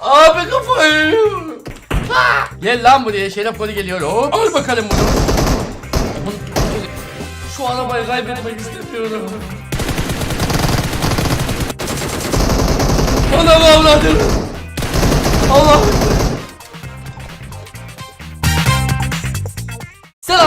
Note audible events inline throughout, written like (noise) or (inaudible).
Abi kafayı. Ha! Gel lan buraya şeref golü geliyor. Hop. Al bakalım bunu. Şu arabayı kaybetmek istemiyorum. Bana mı avradın?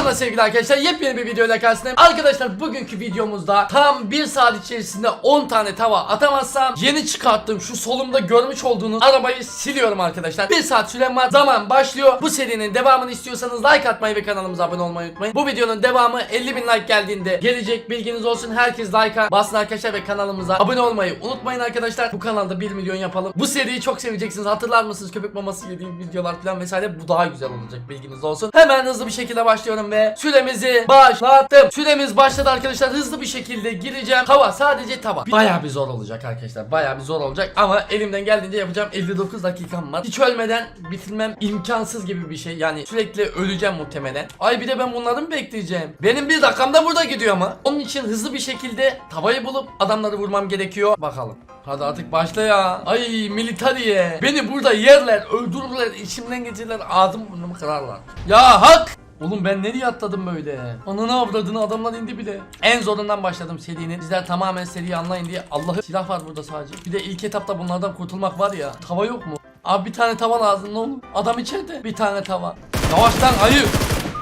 Selamlar sevgili arkadaşlar yepyeni bir videoyla karşınızdayım. Arkadaşlar bugünkü videomuzda tam 1 saat içerisinde 10 tane tava atamazsam Yeni çıkarttığım şu solumda görmüş olduğunuz arabayı siliyorum arkadaşlar. 1 saat sürem var zaman başlıyor. Bu serinin devamını istiyorsanız like atmayı ve kanalımıza abone olmayı unutmayın. Bu videonun devamı 50 bin like geldiğinde gelecek bilginiz olsun. Herkes like'a bassın arkadaşlar ve kanalımıza abone olmayı unutmayın arkadaşlar. Bu kanalda 1 milyon yapalım. Bu seriyi çok seveceksiniz. Hatırlar mısınız? Köpek maması yediğim videolar falan vesaire. Bu daha güzel olacak bilginiz olsun. Hemen hızlı bir şekilde başlıyorum ve süremizi başlattım. Süremiz başladı arkadaşlar. Hızlı bir şekilde gireceğim. Tava sadece tava. Baya bir zor olacak arkadaşlar. Baya bir zor olacak. Ama elimden geldiğince yapacağım. 59 dakikam var. Hiç ölmeden bitirmem imkansız gibi bir şey. Yani sürekli öleceğim muhtemelen. Ay bir de ben bunları mı bekleyeceğim? Benim bir dakikam da burada gidiyor ama. Onun için hızlı bir şekilde tavayı bulup adamları vurmam gerekiyor. Bakalım. Hadi artık başla ya. Ay militariye. Beni burada yerler, öldürürler, içimden geçirler, ağzım burnumu kırarlar. Ya hak! Oğlum ben nereye atladım böyle? Ananı avradını adamlar indi bile. En zorundan başladım serinin. Sizler tamamen seriyi anlayın diye. Allah'ı silah var burada sadece. Bir de ilk etapta bunlardan kurtulmak var ya. Tava yok mu? Abi bir tane tava lazım ne olur. Adam içeride. Bir tane tava. Yavaştan ayı.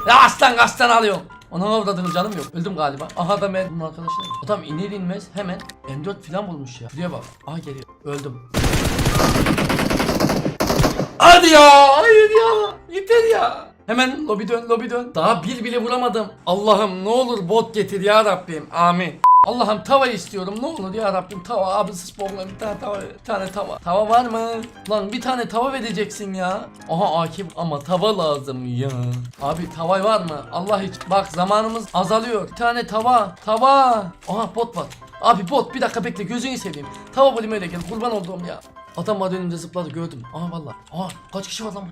Ya aslan aslan alıyorum. Ona avradını canım yok. Öldüm galiba. Aha da ben bunun arkadaşlar. Adam iner inmez hemen M4 falan bulmuş ya. Şuraya bak. Aha geliyor. Öldüm. Hadi ya. Hayır ya. Yeter ya. Hemen lobi dön lobi dön. Daha bir bile vuramadım. Allah'ım ne olur bot getir ya Rabbim. Amin. Allah'ım tava istiyorum. Ne olur ya Rabbim tava. Abi spawnla bir tane tava bir tane tava. Tava var mı? Lan bir tane tava vereceksin ya. Aha Akif ama tava lazım ya. Abi tava var mı? Allah hiç bak zamanımız azalıyor. Bir tane tava tava. Aha bot var. Abi bot bir dakika bekle gözünü seveyim. Tava bulayım öyle gel kurban olduğum ya. Adam var önümde zıpladı gördüm. Aha valla aha kaç kişi var lan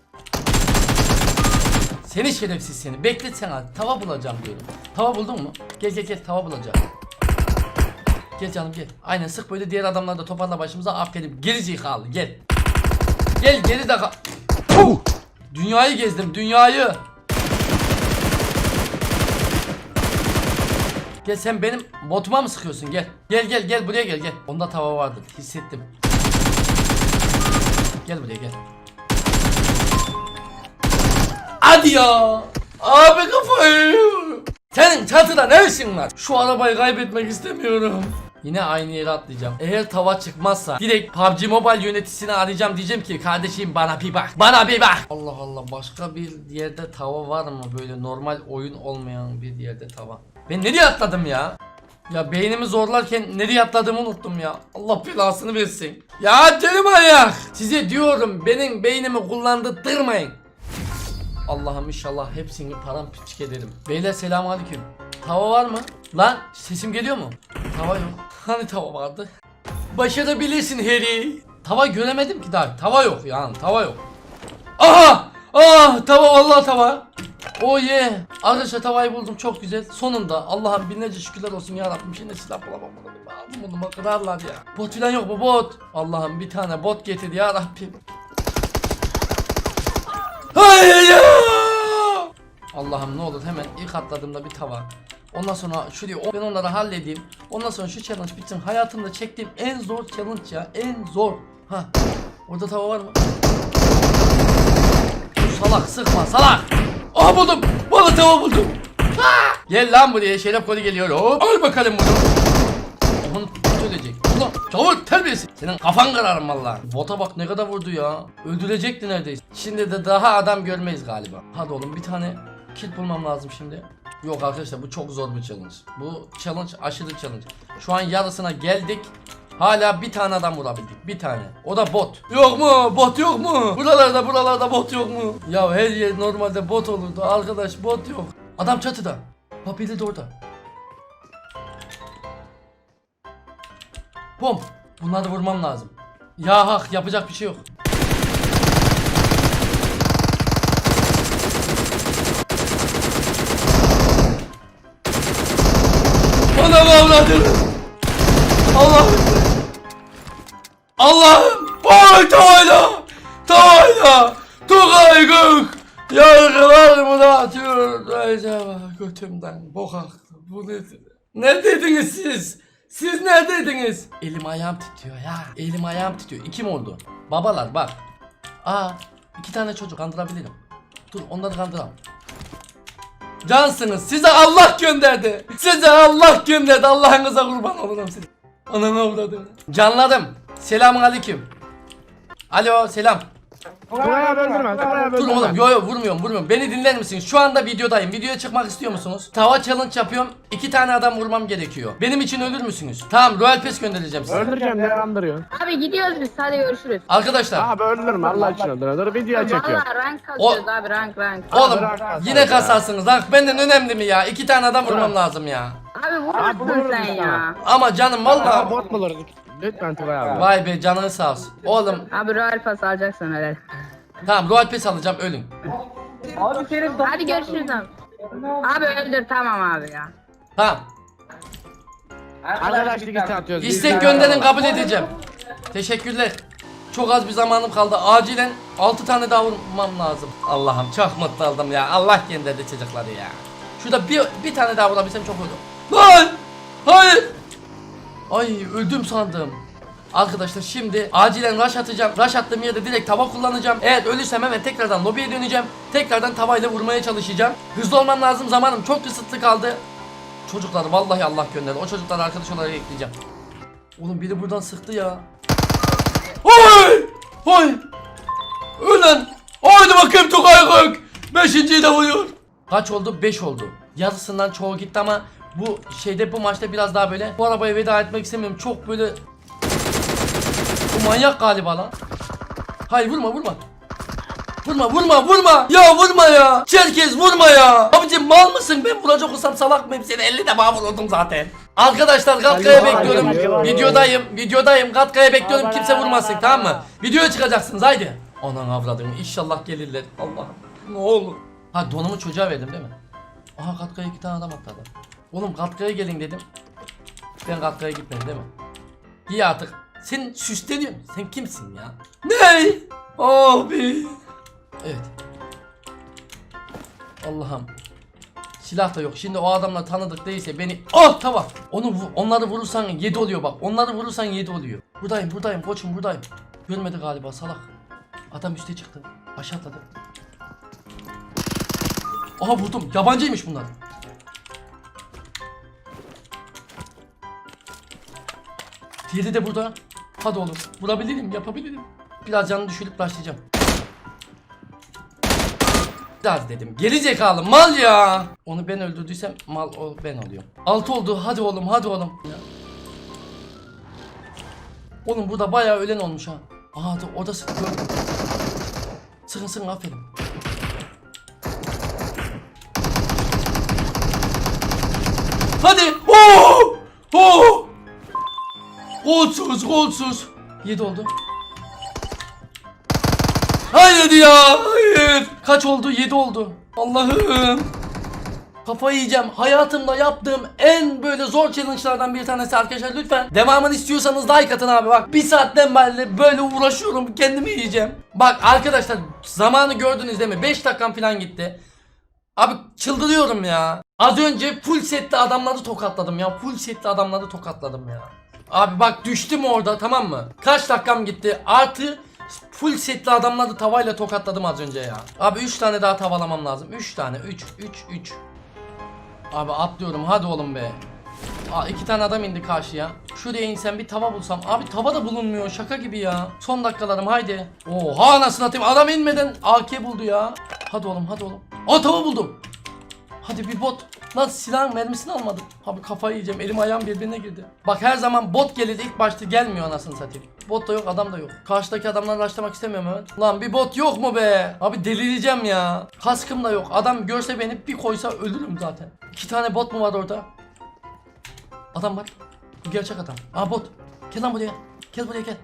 seni şerefsiz seni. Beklet sen hadi. Tava bulacağım diyorum. Tava buldun mu? Gel gel gel tava bulacağım. Gel canım gel. Aynen sık böyle diğer adamlar da toparla başımıza aferin. Geri zekalı gel. Gel geri de! Dünyayı gezdim dünyayı. Gel sen benim botuma mı sıkıyorsun gel. Gel gel gel buraya gel gel. Onda tava vardı hissettim. Gel buraya gel. Hadi ya. Abi kafayı. Senin çatıda ne işin var? Şu arabayı kaybetmek istemiyorum. Yine aynı yere atlayacağım. Eğer tava çıkmazsa direkt PUBG Mobile yöneticisini arayacağım diyeceğim ki kardeşim bana bir bak. Bana bir bak. Allah Allah başka bir yerde tava var mı böyle normal oyun olmayan bir yerde tava. Ben nereye atladım ya? Ya beynimi zorlarken nereye atladığımı unuttum ya. Allah belasını versin. Ya deli manyak. Size diyorum benim beynimi kullandırtmayın. Allah'ım inşallah hepsini paramparçık ederim. Beyler selamünaleyküm. Tava var mı? Lan sesim geliyor mu? Tava yok. (laughs) Hani tava vardı? Başarabilirsin Harry. Tava göremedim ki daha. Tava yok yani tava yok. Aha! Ah tava vallahi tava. Oh yeah. Arkadaşlar tavayı buldum çok güzel. Sonunda Allah'ım binlerce şükürler olsun ya Rabbim. Şimdi silah bulamam bunu. Aldım bunu kırarlar ya. Bot falan yok mu bot? Allah'ım bir tane bot getir ya Rabbim. Hayır ya! Allah'ım ne olur hemen ilk atladığımda bir tava. Ondan sonra şuraya ben onları halledeyim. Ondan sonra şu challenge bitsin. Hayatımda çektiğim en zor challenge ya. En zor. Ha. Orada tava var mı? Salak sıkma salak. Aha buldum. Bana tava buldum. Ha! Gel lan buraya şeref golü geliyor. Hop. Al bakalım bunu. Onu ölecek. Ulan çabuk terbiyesiz. Senin kafan kararım valla. Bota bak ne kadar vurdu ya. Öldürecekti neredeyse. Şimdi de daha adam görmeyiz galiba. Hadi oğlum bir tane kill bulmam lazım şimdi. Yok arkadaşlar bu çok zor bir challenge. Bu challenge aşırı challenge. Şu an yarısına geldik. Hala bir tane adam vurabildik. Bir tane. O da bot. Yok mu? Bot yok mu? Buralarda buralarda bot yok mu? Ya her yer normalde bot olurdu. Arkadaş bot yok. Adam çatıda. Papili de orada. Bom. Bunları vurmam lazım. Ya hak yapacak bir şey yok. Bana mı avradın? Allah'ım. Allah'ım. Boy tavayla. Tavayla. Tugay gök. Yargılarımı atıyor. Acaba götümden bok aktı. Bu nedir? Ne dediniz siz? Siz ne dediniz? Elim ayağım titriyor ya. Elim ayağım titriyor. İki mi oldu? Babalar bak. Aa iki tane çocuk kandırabilirim. Dur onları kandıram. Cansınız. Size Allah gönderdi. Size Allah gönderdi. Allah'ınıza kurban olurum size. Ananı avradım. Canladım. Selamun aleyküm. Alo selam. Tugay abi öldürme. Tugay abi Dur öldürme. oğlum yo yo vurmuyorum vurmuyorum. Beni dinler misiniz? Şu anda videodayım. Videoya çıkmak istiyor musunuz? Tava challenge yapıyorum. İki tane adam vurmam gerekiyor. Benim için ölür müsünüz? Tamam Royal Pass göndereceğim size. Öldüreceğim ne kandırıyorsun? Abi gidiyoruz biz hadi görüşürüz. Arkadaşlar Abi öldürme Allah için öldürme. Dur video çekiyor. Valla rank kasıyoruz abi rank rank. oğlum bırak yine ya. kasarsınız. Lan benden önemli mi ya? İki tane adam vurmam lazım ya. Abi Abi vurursun sen ya. Ama canım valla. bot mu? Lütfen Tugay abi. Vay be canın sağ olsun. Oğlum Abi Royal Pass alacaksın öyle. tamam Royal Pass alacağım ölün. Hadi görüşürüz abi. Abi öldür tamam abi ya. Tamam. Arkadaşlık için atıyoruz. İstek gönderin kabul edeceğim. Teşekkürler. Çok az bir zamanım kaldı. Acilen 6 tane daha vurmam lazım. Allah'ım çok mutlu oldum ya. Allah gönderdi çocukları ya. Şurada bir, bir tane daha vurabilsem çok olur. Lan! Hayır! Ay öldüm sandım. Arkadaşlar şimdi acilen rush atacağım. Rush attığım yerde direkt tava kullanacağım. Eğer ölürsem hemen tekrardan lobiye döneceğim. Tekrardan tavayla vurmaya çalışacağım. Hızlı olmam lazım. Zamanım çok kısıtlı kaldı. Çocuklar vallahi Allah gönderdi. O çocukları arkadaş olarak ekleyeceğim. Oğlum biri buradan sıktı ya. Oy! Oy! Ölen! Haydi bakayım Tugay Gök! Beşinciyi de vuruyor. Kaç oldu? 5 oldu. Yarısından çoğu gitti ama bu şeyde bu maçta biraz daha böyle bu arabaya veda etmek istemiyorum. Çok böyle bu manyak galiba lan. Hayır vurma vurma. Vurma vurma vurma. Ya vurma ya. Çerkez vurma ya. Abicim mal mısın? Ben vuracak olsam salak mıyım? Seni 50 defa vurdum zaten. Arkadaşlar Gatka'ya Alo, bekliyorum. Videodayım. Videodayım. Gatka'ya bekliyorum. Kimse vurmasın tamam mı? Videoya çıkacaksınız haydi. Anan avradım. İnşallah gelirler. Allah'ım. Ne olur. Ha donumu çocuğa verdim değil mi? Aha Gatka'ya iki tane adam atladı. Oğlum Gatka'ya gelin dedim. Ben Gatka'ya gitmedim değil mi? İyi artık. Sen süsleniyorsun. Sen kimsin ya? Ne? Abi. Evet. Allah'ım. Silah da yok. Şimdi o adamla tanıdık değilse beni... Oh tamam. Onu onları vurursan 7 oluyor bak. Onları vurursan 7 oluyor. Buradayım buradayım koçum buradayım. Görmedi galiba salak. Adam üste çıktı. Aşağı atladı. Aha vurdum. Yabancıymış bunlar. Diğeri de burada. Hadi oğlum. Vurabilirim, yapabilirim. Biraz canını düşürüp başlayacağım. Biraz dedim. Geri zekalı mal ya. Onu ben öldürdüysem mal o ben oluyorum. Altı oldu. Hadi oğlum, hadi oğlum. Ya. Oğlum burada bayağı ölen olmuş ha. Aha dur, orada sıkı. Sıkın sıkın aferin. Hadi. Oo! Oo! Golsuz, golsuz. 7 oldu. Hayır ya, hayır. Kaç oldu? 7 oldu. Allah'ım. Kafayı yiyeceğim. Hayatımda yaptığım en böyle zor challenge'lardan bir tanesi arkadaşlar. Lütfen devamını istiyorsanız like atın abi bak. Bir saatten beri böyle uğraşıyorum. Kendimi yiyeceğim. Bak arkadaşlar zamanı gördünüz değil mi? 5 dakikam falan gitti. Abi çıldırıyorum ya. Az önce full setli adamları tokatladım ya. Full setli adamları tokatladım ya. Abi bak düştüm orada tamam mı? Kaç dakikam gitti? Artı full setli adamları tavayla tokatladım az önce ya. Abi 3 tane daha tavalamam lazım. 3 tane. 3 3 3. Abi atlıyorum hadi oğlum be. Aa, iki tane adam indi karşıya. Şuraya insem bir tava bulsam. Abi tava da bulunmuyor şaka gibi ya. Son dakikalarım haydi. Oha anasını atayım adam inmeden AK buldu ya. Hadi oğlum hadi oğlum. Aa tava buldum. Hadi bir bot. Lan silahın mermisini almadım. Abi kafayı yiyeceğim. Elim ayağım birbirine girdi. Bak her zaman bot gelir ilk başta gelmiyor anasını satayım. Bot da yok adam da yok. Karşıdaki adamları başlamak istemiyorum hemen. Lan bir bot yok mu be? Abi delireceğim ya. Kaskım da yok. Adam görse beni bir koysa ölürüm zaten. İki tane bot mu var orada? Adam var. Bu gerçek adam. Aa bot. Gel lan buraya. Gel buraya gel.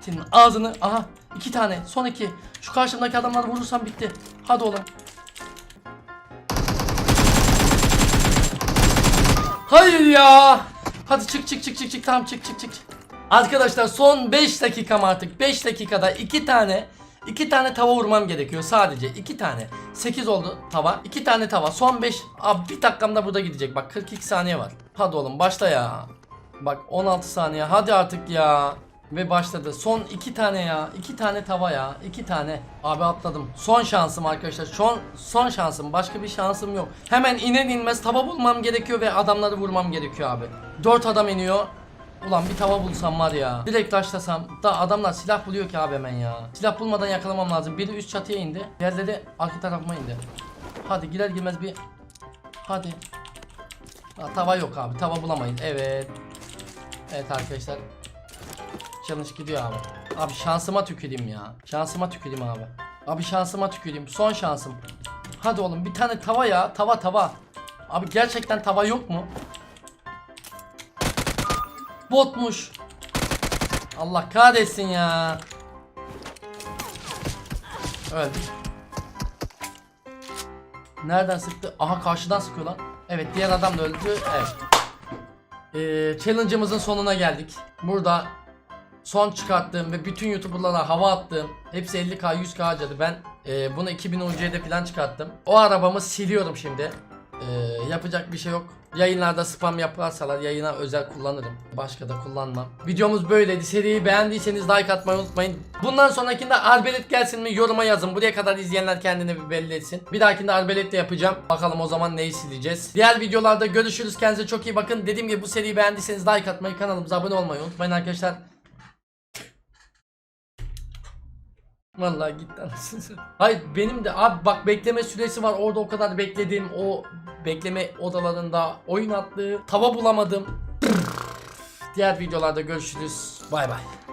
Senin ağzını. Aha. İki tane. Son iki. Şu karşımdaki adamları vurursam bitti. Hadi oğlum. Hayır ya. Hadi çık çık çık çık çık. Tamam çık çık çık. Arkadaşlar son 5 dakikam artık 5 dakikada 2 tane 2 tane tava vurmam gerekiyor sadece 2 tane 8 oldu tava 2 tane tava son 5 Abi bir dakikamda burada gidecek bak 42 saniye var Hadi oğlum başla ya Bak 16 saniye hadi artık ya ve başladı. Son iki tane ya. iki tane tava ya. iki tane. Abi atladım. Son şansım arkadaşlar. Son son şansım. Başka bir şansım yok. Hemen iner inmez tava bulmam gerekiyor ve adamları vurmam gerekiyor abi. Dört adam iniyor. Ulan bir tava bulsam var ya. Direkt taşlasam. Da adamlar silah buluyor ki abi hemen ya. Silah bulmadan yakalamam lazım. Biri üst çatıya indi. Diğerleri arka tarafıma indi. Hadi girer girmez bir. Hadi. Ha, tava yok abi. Tava bulamayız. Evet. Evet arkadaşlar. Challenge gidiyor abi. Abi şansıma tüküreyim ya. Şansıma tüküreyim abi. Abi şansıma tüküreyim. Son şansım. Hadi oğlum bir tane tava ya. Tava tava. Abi gerçekten tava yok mu? Botmuş. Allah kahretsin ya. Öldük. Nereden sıktı? Aha karşıdan sıkıyor lan. Evet diğer adam da öldü. Evet. Ee, challenge'ımızın sonuna geldik. Burada son çıkarttığım ve bütün YouTuber'lara hava attığım hepsi 50k 100k harcadı. Ben e, bunu 2000 UC'de falan çıkarttım. O arabamı siliyorum şimdi. E, yapacak bir şey yok. Yayınlarda spam yaparsalar yayına özel kullanırım. Başka da kullanmam. Videomuz böyleydi. Seriyi beğendiyseniz like atmayı unutmayın. Bundan sonrakinde arbelet gelsin mi yoruma yazın. Buraya kadar izleyenler kendini bir belli etsin. Bir dahakinde arbelet de yapacağım. Bakalım o zaman neyi sileceğiz. Diğer videolarda görüşürüz. Kendinize çok iyi bakın. Dediğim gibi bu seriyi beğendiyseniz like atmayı, kanalımıza abone olmayı unutmayın arkadaşlar. Vallahi gitti anasını. Hayır benim de abi bak bekleme süresi var orada o kadar bekledim o bekleme odalarında oyun attığı tava bulamadım. Diğer videolarda görüşürüz. Bay bay.